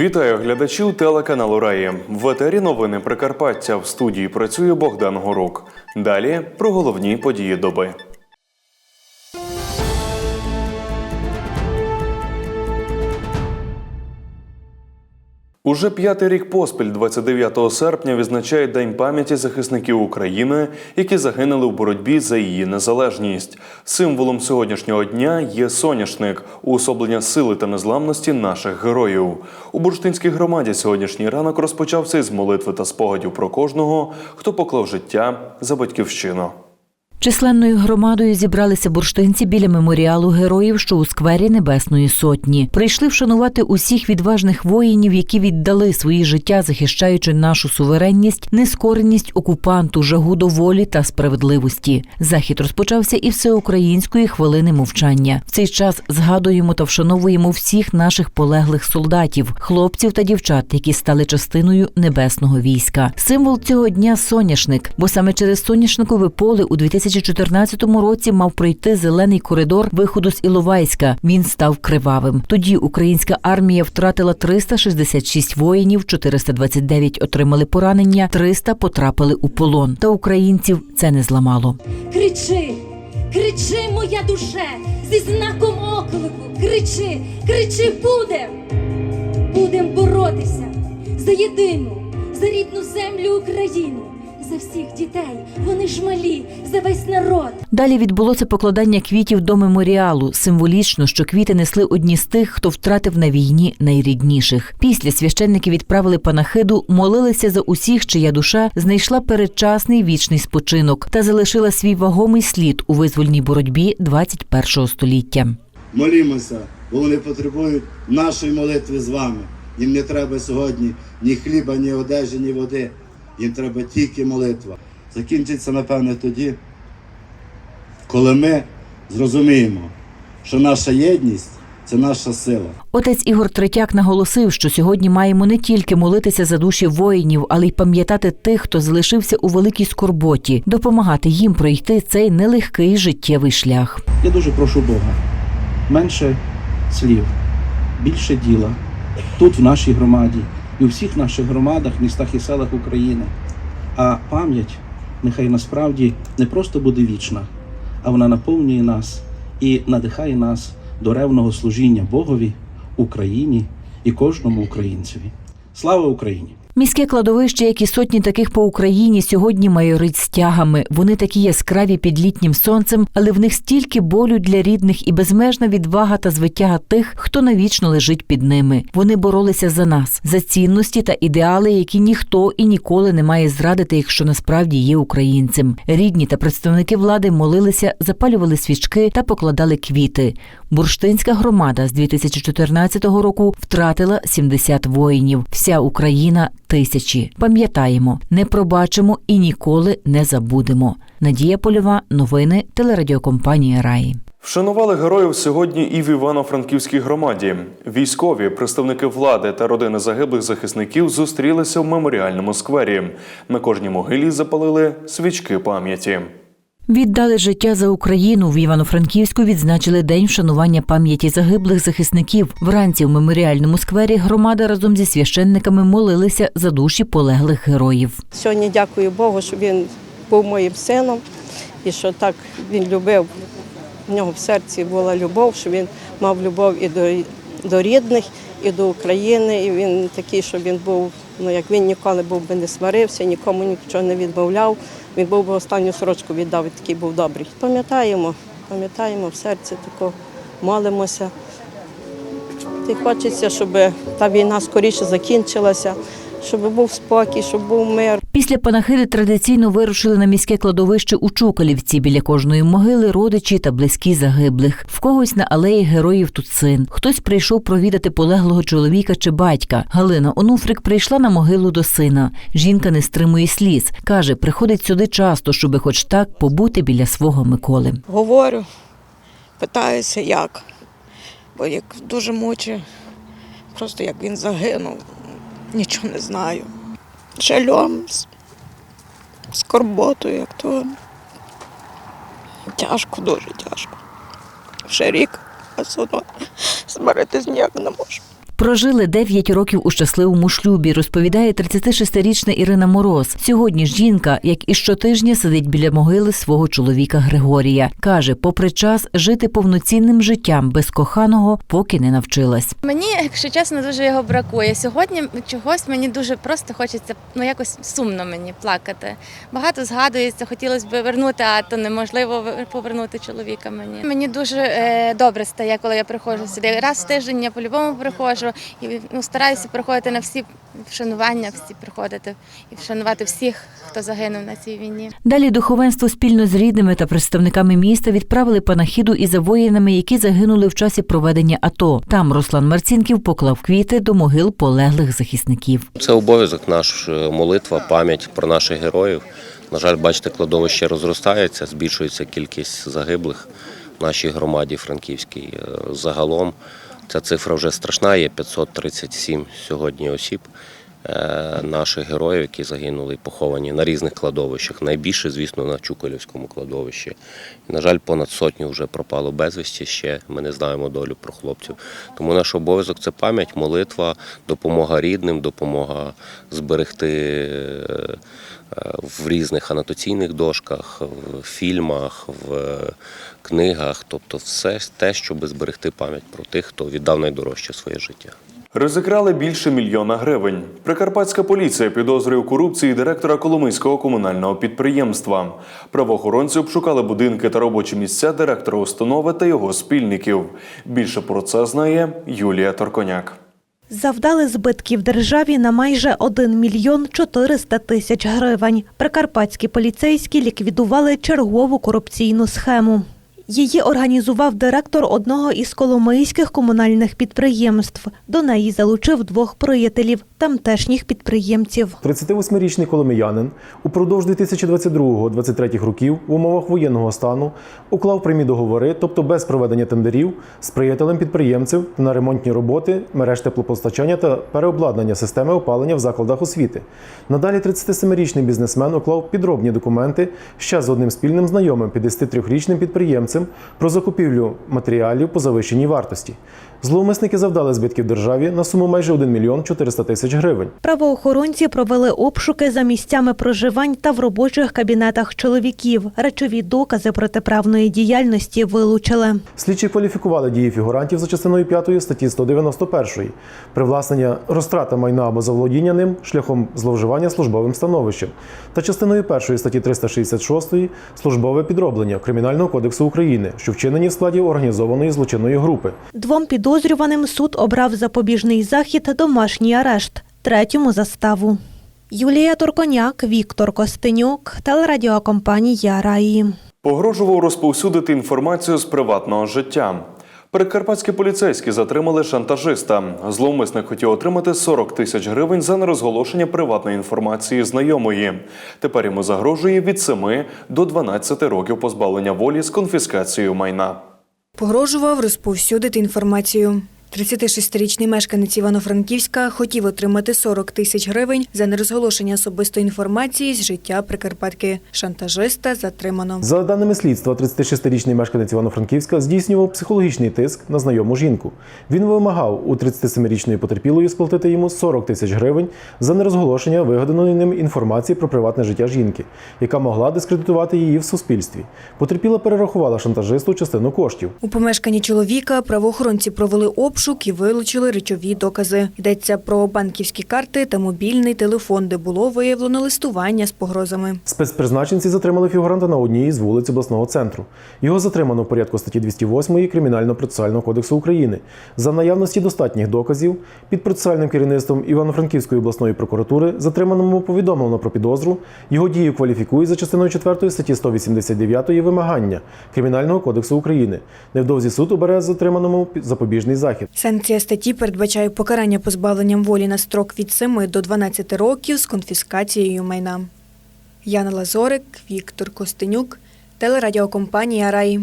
Вітаю глядачів телеканалу Раї. В етері новини Прикарпаття. В студії працює Богдан Горук. Далі про головні події доби. Уже п'ятий рік поспіль, 29 серпня, відзначає День пам'яті захисників України, які загинули в боротьбі за її незалежність. Символом сьогоднішнього дня є соняшник, уособлення сили та незламності наших героїв. У бурштинській громаді сьогоднішній ранок розпочався із молитви та спогадів про кожного, хто поклав життя за батьківщину. Численною громадою зібралися бурштинці біля меморіалу героїв, що у сквері Небесної Сотні. Прийшли вшанувати усіх відважних воїнів, які віддали свої життя, захищаючи нашу суверенність, нескореність окупанту, жагу до волі та справедливості. Захід розпочався і всеукраїнської хвилини мовчання. В цей час згадуємо та вшановуємо всіх наших полеглих солдатів, хлопців та дівчат, які стали частиною небесного війська. Символ цього дня соняшник, бо саме через соняшникове поле у 2014 році мав пройти зелений коридор виходу з Іловайська. Він став кривавим. Тоді українська армія втратила 366 воїнів, 429 отримали поранення, 300 потрапили у полон. Та українців це не зламало. Кричи, кричи, моя душе, зі знаком оклику, кричи, кричи, будем, будем боротися за єдину, за рідну землю Україну, за всіх дітей, вони ж малі, за весь народ. Далі відбулося покладання квітів до меморіалу. Символічно, що квіти несли одні з тих, хто втратив на війні найрідніших. Після священники відправили панахиду, молилися за усіх, чия душа знайшла передчасний вічний спочинок та залишила свій вагомий слід у визвольній боротьбі 21 століття. Молімося, бо вони потребують нашої молитви з вами. Їм не треба сьогодні ні хліба, ні одежі, ні води. Їм треба тільки молитва. Закінчиться, напевне, тоді, коли ми зрозуміємо, що наша єдність це наша сила. Отець Ігор Третяк наголосив, що сьогодні маємо не тільки молитися за душі воїнів, але й пам'ятати тих, хто залишився у великій скорботі, допомагати їм пройти цей нелегкий життєвий шлях. Я дуже прошу Бога. Менше слів, більше діла тут, в нашій громаді, і у всіх наших громадах, містах і селах України. А пам'ять нехай насправді не просто буде вічна, а вона наповнює нас і надихає нас до ревного служіння Богові, Україні і кожному українцеві. Слава Україні! Міське кладовище, як і сотні таких по Україні, сьогодні майорить стягами. Вони такі яскраві під літнім сонцем, але в них стільки болю для рідних і безмежна відвага та звитяга тих, хто навічно лежить під ними. Вони боролися за нас, за цінності та ідеали, які ніхто і ніколи не має зрадити, якщо насправді є українцем. Рідні та представники влади молилися, запалювали свічки та покладали квіти. Бурштинська громада з 2014 року втратила 70 воїнів. Вся Україна тисячі. Пам'ятаємо, не пробачимо і ніколи не забудемо. Надія Польова, новини телерадіокомпанія Раї. Вшанували героїв сьогодні і в Івано-Франківській громаді. Військові, представники влади та родини загиблих захисників зустрілися в меморіальному сквері. На кожній могилі запалили свічки пам'яті. Віддали життя за Україну в Івано-Франківську відзначили день вшанування пам'яті загиблих захисників. Вранці в меморіальному сквері громада разом зі священниками молилися за душі полеглих героїв. Сьогодні дякую Богу, що він був моїм сином і що так він любив. В нього в серці була любов, що він мав любов і до, до рідних, і до України. І він такий, що він був, ну як він ніколи був би не сварився, нікому нічого не відмовляв. Він був би останню сорочку віддав, і такий був добрий. Пам'ятаємо, пам'ятаємо в серці тако, молимося. І хочеться, щоб та війна скоріше закінчилася, щоб був спокій, щоб був мир. Після панахиди традиційно вирушили на міське кладовище у Чукалівці. Біля кожної могили родичі та близькі загиблих. В когось на алеї героїв тут син. Хтось прийшов провідати полеглого чоловіка чи батька. Галина Онуфрик прийшла на могилу до сина. Жінка не стримує сліз. каже, приходить сюди часто, щоби хоч так побути біля свого Миколи. говорю, питаюся, як. Бо як дуже мучить, просто як він загинув, нічого не знаю. Жалем, скорботою, як то. Тяжко, дуже тяжко. Вже рік, а все одно ніяк не можу. Прожили 9 років у щасливому шлюбі, розповідає 36-річна Ірина Мороз. Сьогодні жінка, як і щотижня, сидить біля могили свого чоловіка Григорія. Каже, попри час жити повноцінним життям без коханого поки не навчилась. Мені, якщо чесно, дуже його бракує. Сьогодні чогось мені дуже просто хочеться, ну якось сумно мені плакати. Багато згадується, хотілося б вернути, а то неможливо повернути чоловіка мені. Мені дуже е, добре стає, коли я приходжу сюди. Раз в тиждень я по-любому приходжу і ну, стараюся приходити на всі вшанування, всі приходити і вшанувати всіх, хто загинув на цій війні. Далі духовенство спільно з рідними та представниками міста відправили панахіду і за воїнами, які загинули в часі проведення АТО. Там Руслан Марцінків поклав квіти до могил полеглих захисників. Це обов'язок наш, е, молитва, пам'ять про наших героїв. На жаль, бачите, кладовище розростається, збільшується кількість загиблих в нашій громаді Франківській. Е, Загалом ця цифра вже страшна, є 537 сьогодні осіб наших героїв, які загинули і поховані на різних кладовищах. Найбільше, звісно, на Чуколівському кладовищі. На жаль, понад сотню вже пропало безвісті ще. Ми не знаємо долю про хлопців. Тому наш обов'язок це пам'ять, молитва, допомога рідним, допомога зберегти е, е, в різних анотаційних дошках, в фільмах, в е, книгах, тобто все те, щоб зберегти пам'ять про тих, хто віддав найдорожче своє життя. Розікрали більше мільйона гривень. Прикарпатська поліція підозрює у корупції директора Коломийського комунального підприємства. Правоохоронці обшукали будинки та робочі місця директора установи та його спільників. Більше про це знає Юлія Торконяк. Завдали збитків державі на майже 1 мільйон 400 тисяч гривень. Прикарпатські поліцейські ліквідували чергову корупційну схему. Її організував директор одного із коломийських комунальних підприємств. До неї залучив двох приятелів, тамтешніх підприємців. 38-річний коломиянин упродовж 2022-2023 років в умовах воєнного стану уклав прямі договори, тобто без проведення тендерів, з приятелем підприємців на ремонтні роботи, мереж теплопостачання та переобладнання системи опалення в закладах освіти. Надалі 37-річний бізнесмен уклав підробні документи ще з одним спільним знайомим 53-річним підприємцем про закупівлю матеріалів по завищеній вартості. Зловмисники завдали збитків державі на суму майже 1 мільйон 400 тисяч гривень. Правоохоронці провели обшуки за місцями проживань та в робочих кабінетах чоловіків. Речові докази протиправної діяльності вилучили. Слідчі кваліфікували дії фігурантів за частиною 5 статті 191 привласнення розтрата майна або заволодіння ним шляхом зловживання службовим становищем та частиною 1 статті 366 службове підроблення Кримінального кодексу України, що вчинені в складі організованої злочинної групи. Двом підозрюваним суд обрав запобіжний захід домашній арешт, третьому заставу. Юлія Турконяк, Віктор Костенюк, телерадіокомпанія Раї. Погрожував розповсюдити інформацію з приватного життя. Прикарпатські поліцейські затримали шантажиста. Зловмисник хотів отримати 40 тисяч гривень за нерозголошення приватної інформації знайомої. Тепер йому загрожує від 7 до 12 років позбавлення волі з конфіскацією майна. Погрожував розповсюдити інформацію. 36-річний мешканець Івано-Франківська хотів отримати 40 тисяч гривень за нерозголошення особистої інформації з життя Прикарпатки. Шантажиста затримано. За даними слідства, 36-річний мешканець Івано-Франківська здійснював психологічний тиск на знайому жінку. Він вимагав у 37-річної потерпілої сплатити йому 40 тисяч гривень за нерозголошення вигаданої ним інформації про приватне життя жінки, яка могла дискредитувати її в суспільстві. Потерпіла перерахувала шантажисту частину коштів. У помешканні чоловіка правоохоронці провели обшук і вилучили речові докази. Йдеться про банківські карти та мобільний телефон, де було виявлено листування з погрозами. Спецпризначенці затримали фігуранта на одній із вулиць обласного центру. Його затримано в порядку статті 208 Кримінально-процесуального кодексу України. За наявності достатніх доказів під процесуальним керівництвом Івано-Франківської обласної прокуратури затриманому повідомлено про підозру. Його дію кваліфікують за частиною 4 статті 189 вимагання Кримінального кодексу України. Невдовзі суд обере затриманому запобіжний захід. Санкція статті передбачає покарання позбавленням волі на строк від 7 до 12 років з конфіскацією майна. Яна Лазорик, Віктор Костенюк, телерадіокомпанія Рай.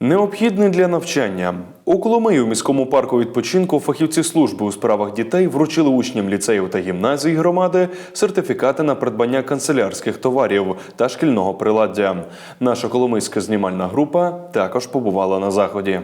Необхідний для навчання. У Коломиї у міському парку відпочинку фахівці служби у справах дітей вручили учням ліцеїв та гімназій громади сертифікати на придбання канцелярських товарів та шкільного приладдя. Наша коломийська знімальна група також побувала на заході.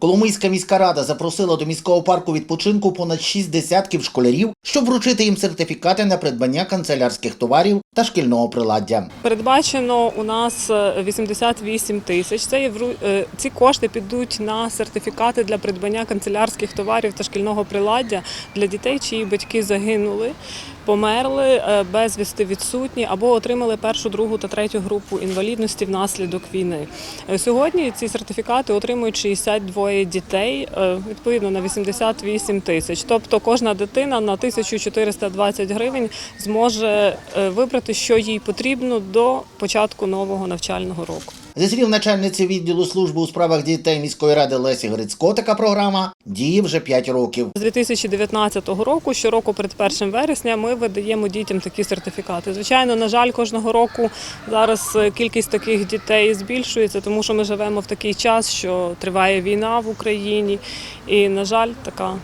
Коломийська міська рада запросила до міського парку відпочинку понад шість десятків школярів, щоб вручити їм сертифікати на придбання канцелярських товарів та шкільного приладдя. Передбачено у нас е, 88 тисяч. Це е, ці кошти підуть на сертифікати для придбання канцелярських товарів та шкільного приладдя для дітей, чиї батьки загинули, померли, е, безвісти відсутні або отримали першу, другу та третю групу інвалідності внаслідок війни. Е, Сьогодні ці сертифікати отримують 62 дітей, е, відповідно на 88 тисяч. Тобто кожна дитина на 1420 гривень зможе вибрати, що їй потрібно до початку нового навчального року. Зі слів начальниці відділу служби у справах дітей міської ради Лесі Грицько, така програма діє вже 5 років. З 2019 року, щороку перед 1 вересня, ми видаємо дітям такі сертифікати. Звичайно, на жаль, кожного року зараз е, кількість таких дітей збільшується, тому що ми живемо в такий час, що триває війна в Україні, і, на жаль, така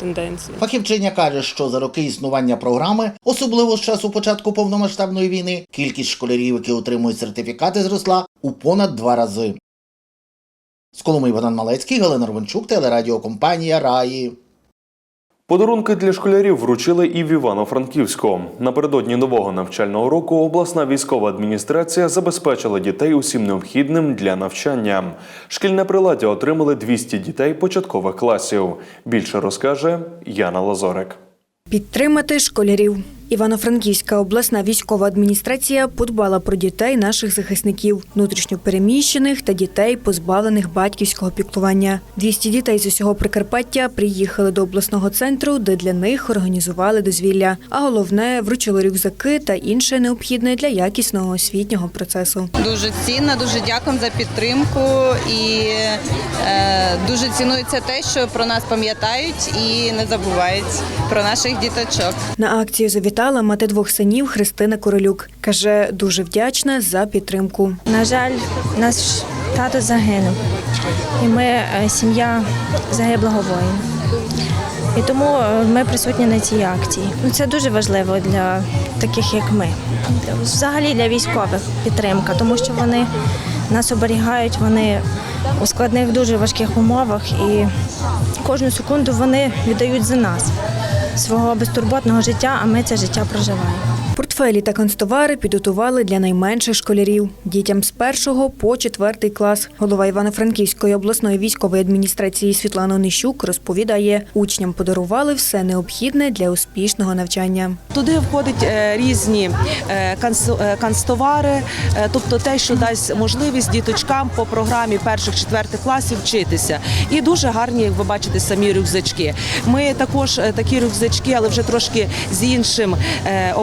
тенденція. Фахівчиня каже, що за роки існування програми, особливо з часу початку повномасштабної війни, кількість школярів, які отримують сертифікати, зросла у понад два рази. З Коломиї Богдан Малецький, Галина Ровенчук, телерадіокомпанія Раї. Подарунки для школярів вручили і в Івано-Франківську. Напередодні нового навчального року обласна військова адміністрація забезпечила дітей усім необхідним для навчання. Шкільне приладдя отримали 200 дітей початкових класів. Більше розкаже Яна Лазорик. Підтримати школярів. Івано-Франківська обласна військова адміністрація подбала про дітей наших захисників, внутрішньопереміщених та дітей, позбавлених батьківського піклування. 200 дітей з усього Прикарпаття приїхали до обласного центру, де для них організували дозвілля. А головне вручили рюкзаки та інше необхідне для якісного освітнього процесу. Дуже цінно, дуже дякуємо за підтримку і е, дуже цінується те, що про нас пам'ятають і не забувають про наших діточок. На акцію завітала мати двох синів Христина Королюк. Каже, дуже вдячна за підтримку. На жаль, наш тато загинув, і ми е, сім'я загиблого воїна. І тому е, ми присутні на цій акції. Ну, Це дуже важливо для таких, як ми. Взагалі для військових підтримка, тому що вони нас оберігають, вони у складних дуже важких умовах і кожну секунду вони віддають за нас свого безтурботного життя, а ми це життя проживаємо. Портфелі та канцтовари підготували для найменших школярів дітям з першого по четвертий клас. Голова Івано-Франківської обласної військової адміністрації Світлана Онищук розповідає, учням подарували все необхідне для успішного навчання. Туди входять е, різні е, е, канцтовари, тобто те, що дасть можливість діточкам по програмі перших четвертих класів вчитися. І дуже гарні, як ви бачите, самі рюкзачки. Ми також такі рюкзачки, але вже трошки з іншим е,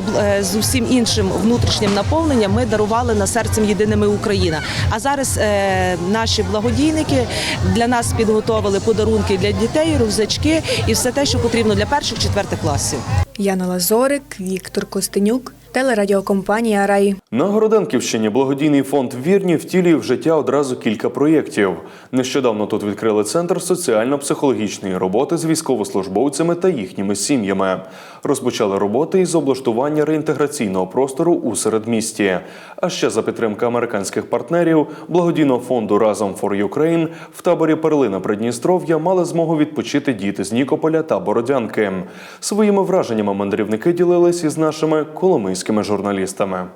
з усім іншим внутрішнім наповненням. Ми дарували на серцем єдиними Україна. А зараз е, наші благодійники для нас підготовили подарунки для дітей, рюкзачки і все те, що потрібно для перших четвертих класів. Яна Лазорик, Віктор Костенюк, телерадіокомпанія Рай. На Городенківщині благодійний фонд Вірні втілює в життя одразу кілька проєктів. Нещодавно тут відкрили центр соціально-психологічної роботи з військовослужбовцями та їхніми сім'ями. Розпочали роботи із облаштування реінтеграційного простору у середмісті. А ще за підтримки американських партнерів благодійного фонду Разом for Ukraine в таборі Перлина Придністров'я мали змогу відпочити діти з Нікополя та Бородянки. Своїми враженнями мандрівники ділились із нашими коломийськими журналістами.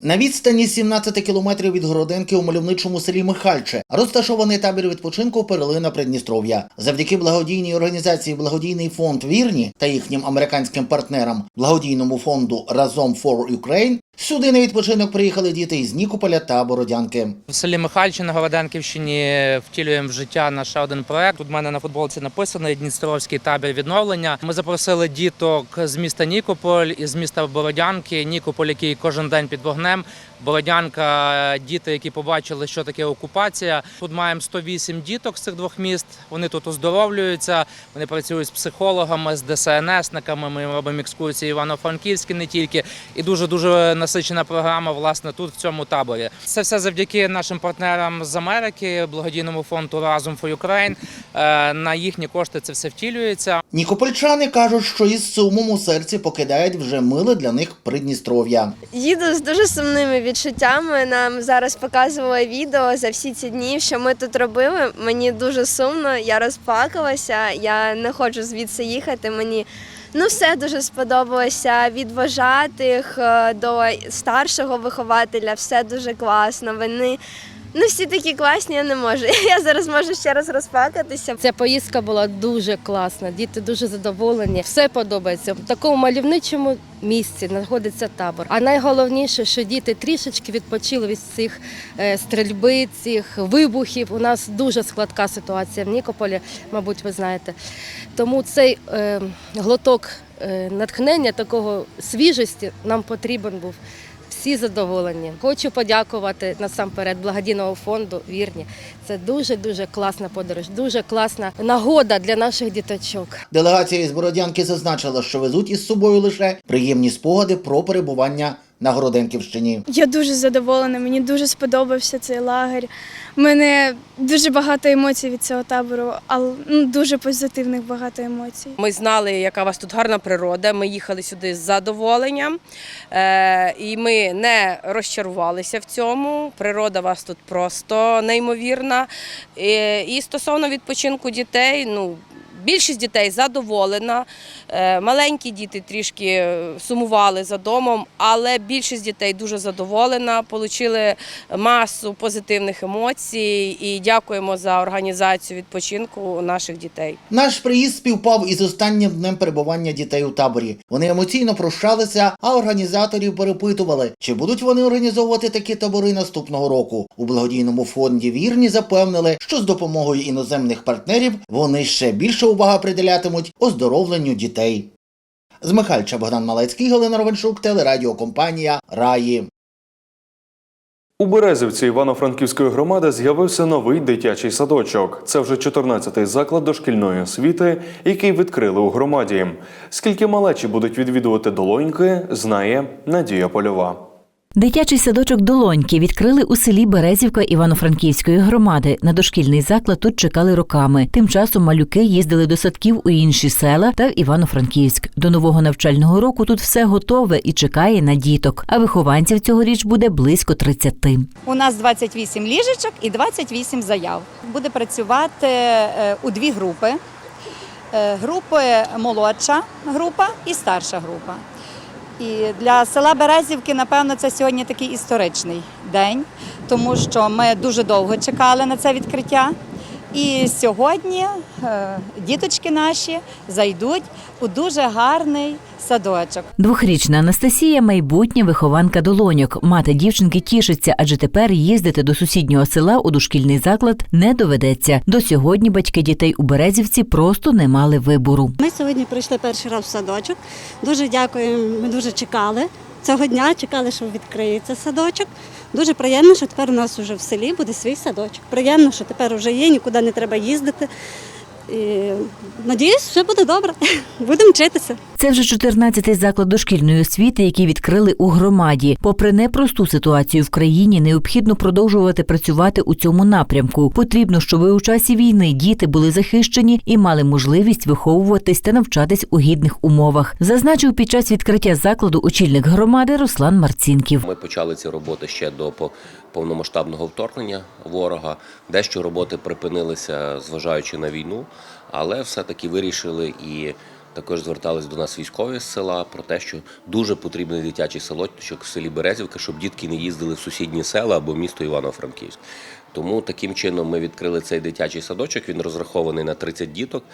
На відстані 17 кілометрів від Городенки у мальовничому селі Михальче розташований табір відпочинку Перлина Придністров'я. Завдяки благодійній організації Благодійний фонд Вірні та їхнім американським партнерам благодійному фонду Разом for Ukraine сюди на відпочинок приїхали діти із Нікополя та Бородянки. В селі Михальчина Городенківщині втілюємо в життя наш ще один проект. Тут в мене на футболці написано Дністровський табір відновлення. Ми запросили діток з міста Нікополь і з міста Бородянки. Нікополь, який кожен день під вогнем, Бородянка, діти, які побачили, що таке окупація. Тут маємо 108 діток з цих двох міст. Вони тут оздоровлюються, вони працюють з психологами, з ДСНСниками. Ми робимо екскурсії Івано-Франківські не тільки. І дуже дуже насичена програма власне тут в цьому таборі. Це все завдяки нашим партнерам з Америки, благодійному фонду Разом for Ukraine. Е, На їхні кошти це все втілюється. Нікопольчани кажуть, що із сумом у серці покидають вже миле для них Придністров'я. Їду з дуже сумними відчуттями. Нам зараз показували відео за всі ці дні, що ми тут робили. Мені дуже сумно, я розплакалася. Я не хочу звідси їхати. Мені ну все дуже сподобалося. Від вожатих е, до старшого вихователя, все дуже класно. Вони ну всі такі класні, я не можу. Я зараз можу ще раз розплакатися. Ця поїздка була дуже класна. Діти дуже задоволені. Все подобається. В такому мальовничому місці знаходиться табор. А найголовніше, що діти трішечки відпочили від цих е, стрільби, цих вибухів. У нас дуже складка ситуація в Нікополі, мабуть, ви знаєте. Тому цей е, глоток е, натхнення, такого свіжості нам потрібен був. Всі задоволені. Хочу подякувати насамперед благодійного фонду Вірні. Це дуже дуже класна подорож, дуже класна нагода для наших діточок. Делегація із Бородянки зазначила, що везуть із собою лише приємні спогади про перебування на Городенківщині. Я дуже задоволена, мені дуже сподобався цей лагерь. У мене дуже багато емоцій від цього табору, але ну, дуже позитивних багато емоцій. Ми знали, яка у вас тут гарна природа. Ми їхали сюди з задоволенням, е, і ми не розчарувалися в цьому. Природа у вас тут просто неймовірна. І, і стосовно відпочинку дітей, ну. Більшість дітей задоволена. Е, Маленькі діти трішки сумували за домом, але більшість дітей дуже задоволена, отримали масу позитивних емоцій і дякуємо за організацію відпочинку наших дітей. Наш приїзд співпав із останнім днем перебування дітей у таборі. Вони емоційно прощалися, а організаторів перепитували, чи будуть вони організовувати такі табори наступного року. У благодійному фонді вірні запевнили, що з допомогою іноземних партнерів вони ще більше уваги приділятимуть оздоровленню дітей. З Михальча Богдан Малецький, Галина Ровеншук, телерадіокомпанія Раї. У Березівці Івано-Франківської громади з'явився новий дитячий садочок. Це вже 14-й заклад дошкільної освіти, який відкрили у громаді. Скільки малечі будуть відвідувати долоньки, знає Надія Польова. Дитячий садочок Долоньки відкрили у селі Березівка Івано-Франківської громади. На дошкільний заклад тут чекали роками. Тим часом малюки їздили до садків у інші села та в Івано-Франківськ. До нового навчального року тут все готове і чекає на діток. А вихованців цьогоріч буде близько 30. У нас 28 ліжечок і 28 заяв. Буде працювати е, у дві групи. Е, Групи молодша група і старша група. І для села Березівки, напевно, це сьогодні такий історичний день, тому що ми дуже довго чекали на це відкриття. І сьогодні е, діточки наші зайдуть у дуже гарний садочок. Двохрічна Анастасія майбутня вихованка долоньок. Мати дівчинки тішиться, адже тепер їздити до сусіднього села у дошкільний заклад не доведеться. До сьогодні батьки дітей у Березівці просто не мали вибору. Ми сьогодні прийшли перший раз в садочок. Дуже дякуємо, ми дуже чекали. Цього дня чекали, що відкриється садочок. Дуже приємно, що тепер у нас вже в селі буде свій садочок. Приємно, що тепер вже є, нікуди не треба їздити. І надіюсь, все буде добре. Будемо вчитися. Це вже 14-й заклад дошкільної освіти, який відкрили у громаді. Попри непросту ситуацію в країні, необхідно продовжувати працювати у цьому напрямку. Потрібно, щоб у часі війни діти були захищені і мали можливість виховуватись та навчатись у гідних умовах. Зазначив під час відкриття закладу очільник громади Руслан Марцінків. Ми почали ці роботи ще до по- повномасштабного вторгнення ворога. Дещо роботи припинилися, зважаючи на війну, але все-таки вирішили і також звертались до нас військові з села про те, що дуже потрібний дитячий селочок в селі Березівка, щоб дітки не їздили в сусідні села або місто Івано-Франківськ. Тому таким чином ми відкрили цей дитячий садочок. Він розрахований на 30 діток.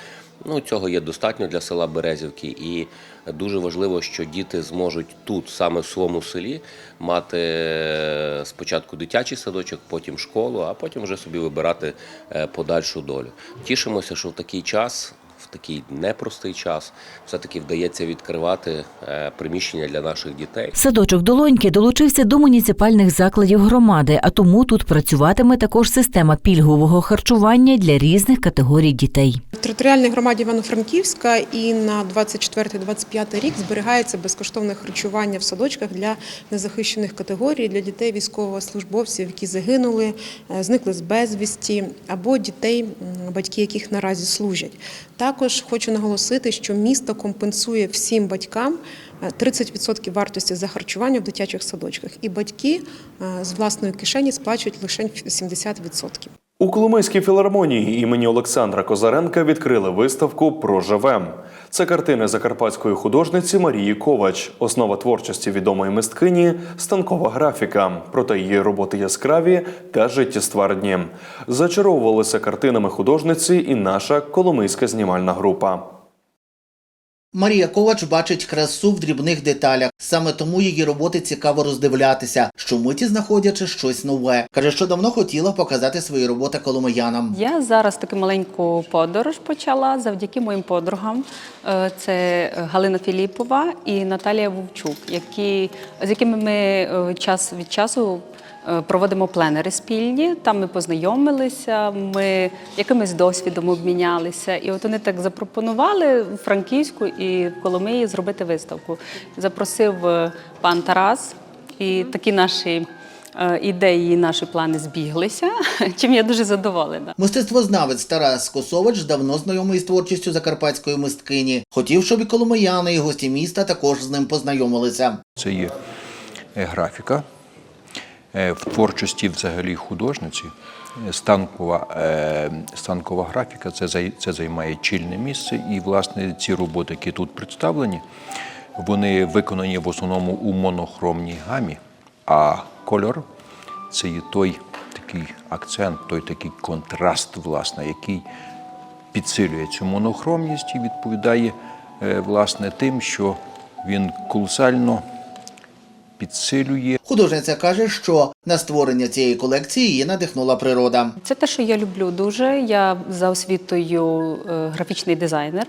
Ну цього є достатньо для села Березівки, і дуже важливо, що діти зможуть тут, саме в своєму селі, мати е, спочатку дитячий садочок, потім школу, а потім вже собі вибирати е, подальшу долю. Тішимося, що в такий час. В такий непростий час все-таки вдається відкривати е, приміщення для наших дітей. Садочок Долоньки долучився до муніципальних закладів громади, а тому тут працюватиме також система пільгового харчування для різних категорій дітей. В територіальній громаді Івано-Франківська і на 24-25 рік зберігається безкоштовне харчування в садочках для незахищених категорій, для дітей військовослужбовців, які загинули, е, зникли з безвісті, або дітей, батьки яких наразі служать. Також хочу наголосити, що місто компенсує всім батькам е, 30% вартості за харчування в дитячих садочках, і батьки е, з власної кишені сплачують лише 70%. У Коломийській філармонії імені Олександра Козаренка відкрили виставку Проживем. Це картини закарпатської художниці Марії Ковач, основа творчості відомої мисткині, станкова графіка. Проте її роботи яскраві та життєстверні. Зачаровувалися картинами художниці і наша коломийська знімальна група. Марія Ковач бачить красу в дрібних деталях. Саме тому її роботи цікаво роздивлятися, щомиті знаходячи щось нове. Каже, що давно хотіла показати свої роботи коломиянам. Я зараз таку маленьку подорож почала завдяки моїм подругам. Е, Це Галина Філіпова і Наталія Вовчук, які, з якими ми е, час від часу проводимо пленери спільні. Там ми познайомилися, ми якимось досвідом обмінялися. І от вони так запропонували в Франківську і в Коломиї зробити виставку. Запросив е, пан Тарас, і такі наші. е, Ідеї, і наші плани збіглися, чим я дуже задоволена. Мистецтвознавець Тарас Косович давно знайомий з творчістю закарпатської мисткині. Хотів, щоб і коломияни, і гості міста також з ним познайомилися. Це є е, графіка е, в творчості взагалі художниці. Е, Станкова, е, станкова графіка це, це займає чільне місце. І, власне, ці роботи, які тут представлені, вони виконані в основному у монохромній гамі, а кольор це є той такий акцент, той такий контраст, власне, який підсилює цю монохромність і відповідає е, власне тим, що він колосально підсилює Художниця каже, що на створення цієї колекції її надихнула природа. Це те, що я люблю дуже. Я за освітою е, графічний дизайнер.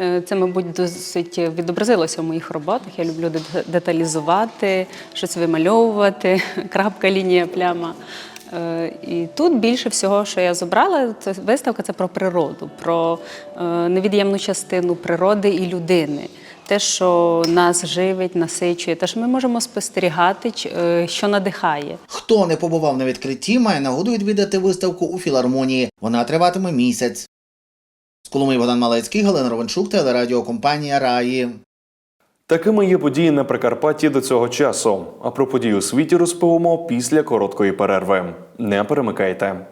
Е, Це, мабуть, досить відобразилося в моїх роботах. Я люблю де- деталізувати, щось вимальовувати, крапка, лінія, пляма. Е, І тут більше всього, що я зобрала, це виставка це про природу, про невід'ємну частину природи і людини. Те, що нас живить, насичує, те, що ми можемо спостерігати, е, що надихає. Хто не побував на відкритті, має нагоду відвідати виставку у філармонії. Вона триватиме місяць. З Коломиї Богдан Малецький, Галина Ровенчук, телерадіокомпанія Раї. Такими є події на Прикарпатті до цього часу. А про події у світі розповімо після короткої перерви. Не перемикайте.